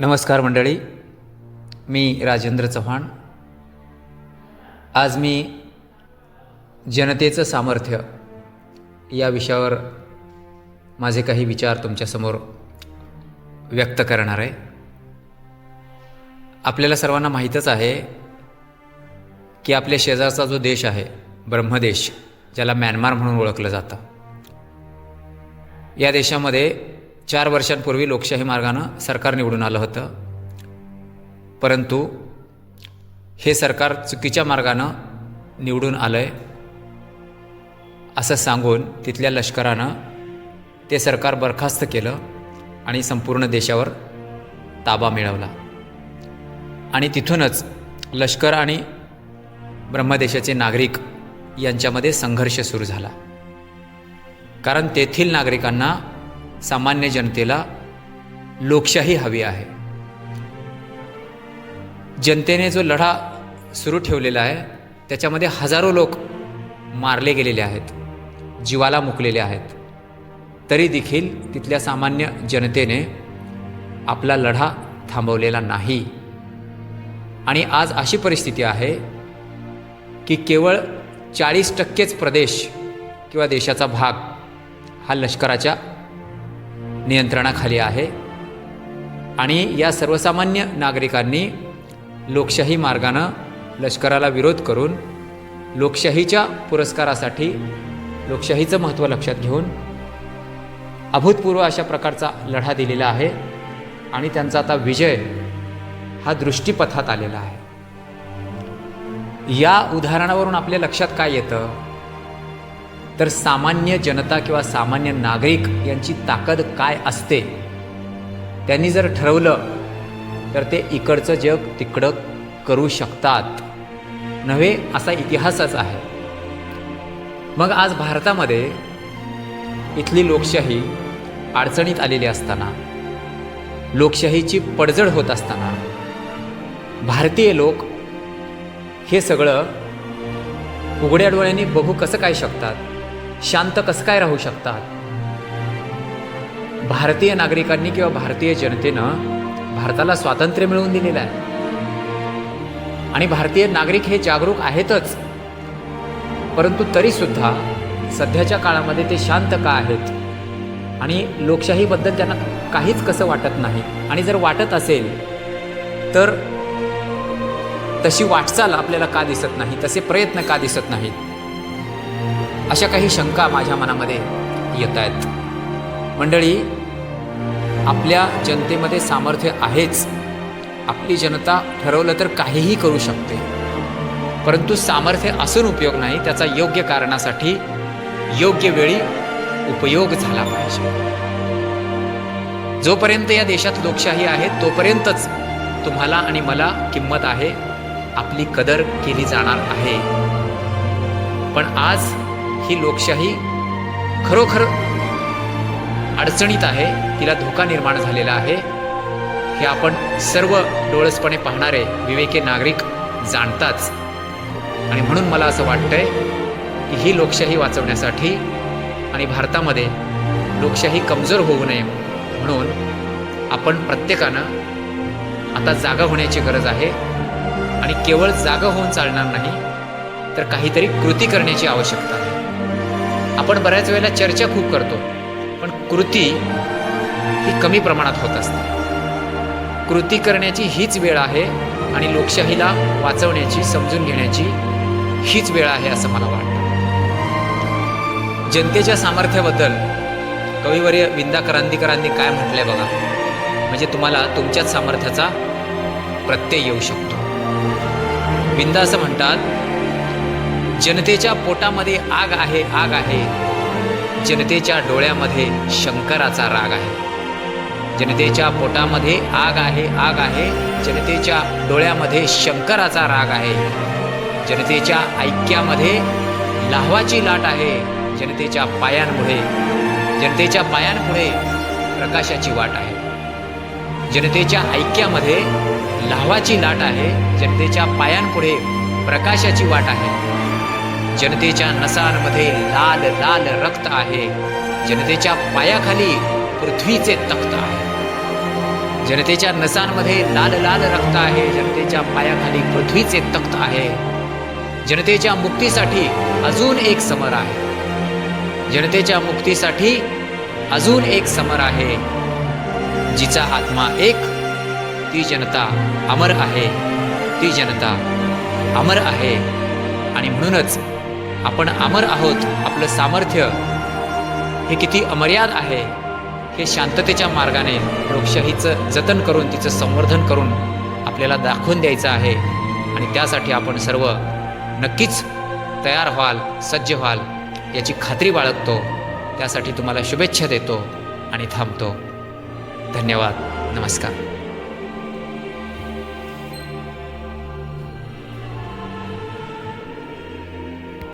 नमस्कार मंडळी मी राजेंद्र चव्हाण. आज मी जनतेचं सामर्थ्य या विषयावर माझे काही विचार तुमच्यासमोर व्यक्त करणार आहे. आपल्याला सर्वांना माहीतच आहे की आपल्या शेजारचा जो देश आहे ब्रह्मदेश ज्याला म्यानमार म्हणून ओळखलं जातं या देशामध्ये चार वर्षांपूर्वी लोकशाही मार्गानं सरकार निवडून आलं होतं. परंतु हे सरकार चुकीच्या मार्गानं निवडून आलं आहे असं सांगून तिथल्या लष्करानं ते सरकार बरखास्त केलं आणि संपूर्ण देशावर ताबा मिळवला. आणि तिथूनच लष्कर आणि ब्रह्मदेशाचे नागरिक यांच्यामध्ये संघर्ष सुरू झाला. कारण तेथील नागरिकांना सामान्य जनतेला लोकशाही हवी आहे. जनतेने जो लढा सुरू ठेवलेला आहे त्याच्यामध्ये हजारो लोक मारले गेलेले आहेत जीवाला मुकलेले आहेत. तरी देखील तिथल्या सामान्य जनतेने आपला लढा थांबवलेला नाही. आणि आज अशी परिस्थिती आहे की केवळ चाळीस टक्केच प्रदेश किंवा देशाचा भाग हा लष्कराच्या नियंत्रणाखाली आहे. आणि या सर्वसामान्य नागरिकांनी लोकशाही मार्गानं लष्कराला विरोध करून लोकशाहीच्या पुरस्कारासाठी लोकशाहीचं महत्त्व लक्षात घेऊन अभूतपूर्व अशा प्रकारचा लढा दिलेला आहे आणि त्यांचा आता विजय हा दृष्टीपथात आलेला आहे. या उदाहरणावरून आपल्या लक्षात काय येतं? तर सामान्य जनता किंवा सामान्य नागरिक यांची ताकद काय असते? त्यांनी जर ठरवलं तर ते इकडचं जग तिकडं करू शकतात. नव्हे असा इतिहासच आहे. मग आज भारतामध्ये इथली लोकशाही अडचणीत आलेली असताना लोकशाहीची पडझड होत असताना भारतीय लोक हे सगळं उघड्या डोळ्यांनी बघू कसं काय शकतात? शांत कसं काय राहू शकतात? भारतीय नागरिकांनी किंवा भारतीय जनतेनं भारताला स्वातंत्र्य मिळवून दिलेलं आहे. आणि भारतीय नागरिक हे जागरूक आहेतच. परंतु तरीसुद्धा सध्याच्या काळामध्ये ते शांत का आहेत? आणि लोकशाहीबद्दल त्यांना काहीच कसं वाटत नाही? आणि जर वाटत असेल तर तशी वाटचाल आपल्याला का दिसत नाही? तसे प्रयत्न का दिसत नाहीत? अशा काही शंका माझ्या मनामध्ये येत आहेत. मंडळी आपल्या जनतेमध्ये सामर्थ्य आहेच. आपली जनता ठरवलं तर काहीही करू शकते. परंतु सामर्थ्य असून उपयोग नाही त्याचा योग्य कारणासाठी योग्य वेळी उपयोग झाला पाहिजे. जोपर्यंत या देशात लोकशाही आहे तोपर्यंतच तुम्हाला आणि मला किंमत आहे आपली कदर केली जाणार आहे. पण आज ही लोकशाही खरोखर अडचणीत आहे तिला धोका निर्माण झालेला आहे. हे आपण सर्व डोळसपणे पाहणारे विवेकी नागरिक जाणताच. आणि म्हणून मला असं वाटतंय की ही लोकशाही वाचवण्यासाठी आणि भारतामध्ये लोकशाही कमजोर होऊ नये म्हणून आपण प्रत्येकानं आता जागा होण्याची गरज आहे. आणि केवळ जागा होऊन चालणार नाही तर काहीतरी कृती करण्याची आवश्यकता आहे. आपण बऱ्याच वेळेला चर्चा खूप करतो पण कृती ही कमी प्रमाणात होत असते. कृती करण्याची हीच वेळ आहे आणि लोकशाहीला वाचवण्याची समजून घेण्याची हीच वेळ आहे असं मला वाटतं. जनतेच्या सामर्थ्याबद्दल कविवर्य विंदा करांदीकरांनी काय म्हटलंय बघा? म्हणजे तुम्हाला तुमच्याच सामर्थ्याचा प्रत्यय येऊ शकतो. विंदा असं म्हणतात जनतेच्या पोटामध्ये आग आहे आग आहे. जनतेच्या डोळ्यामध्ये शंकराचा राग आहे. जनतेच्या पोटामध्ये आग आहे आग आहे. जनतेच्या डोळ्यामध्ये शंकराचा राग आहे. जनतेच्या ऐक्यामध्ये लाहवाची लाट आहे. जनतेच्या पायांमुळे जनतेच्या पायांमुळे प्रकाशाची वाट आहे. जनतेच्या ऐक्यामध्ये लाहवाची लाट आहे. जनतेच्या पायांपुढे प्रकाशाची वाट आहे. जनतेच्या नसांमध्ये लाल लाल रक्त आहे. जनतेच्या पायाखाली पृथ्वीचे तख्त आहे. जनतेच्या नसांमध्ये लाल लाल रक्त आहे. जनतेच्या पायाखाली पृथ्वीचे तख्त आहे. जनतेच्या मुक्तीसाठी अजून एक समर आहे. जनतेच्या मुक्तीसाठी अजून एक समर आहे. जिचा आत्मा एक ती जनता अमर आहे. ती जनता अमर आहे. आणि म्हणूनच आपण अमर आहोत आपलं सामर्थ्य. हे किती अमर्याद आहे हे शांततेच्या मार्गाने लोकशाहीचं जतन करून तिचं संवर्धन करून आपल्याला दाखवून द्यायचं आहे. आणि त्यासाठी आपण सर्व नक्कीच तयार व्हाल सज्ज व्हाल याची खात्री बाळगतो. त्यासाठी तुम्हाला शुभेच्छा देतो आणि थांबतो. धन्यवाद. नमस्कार.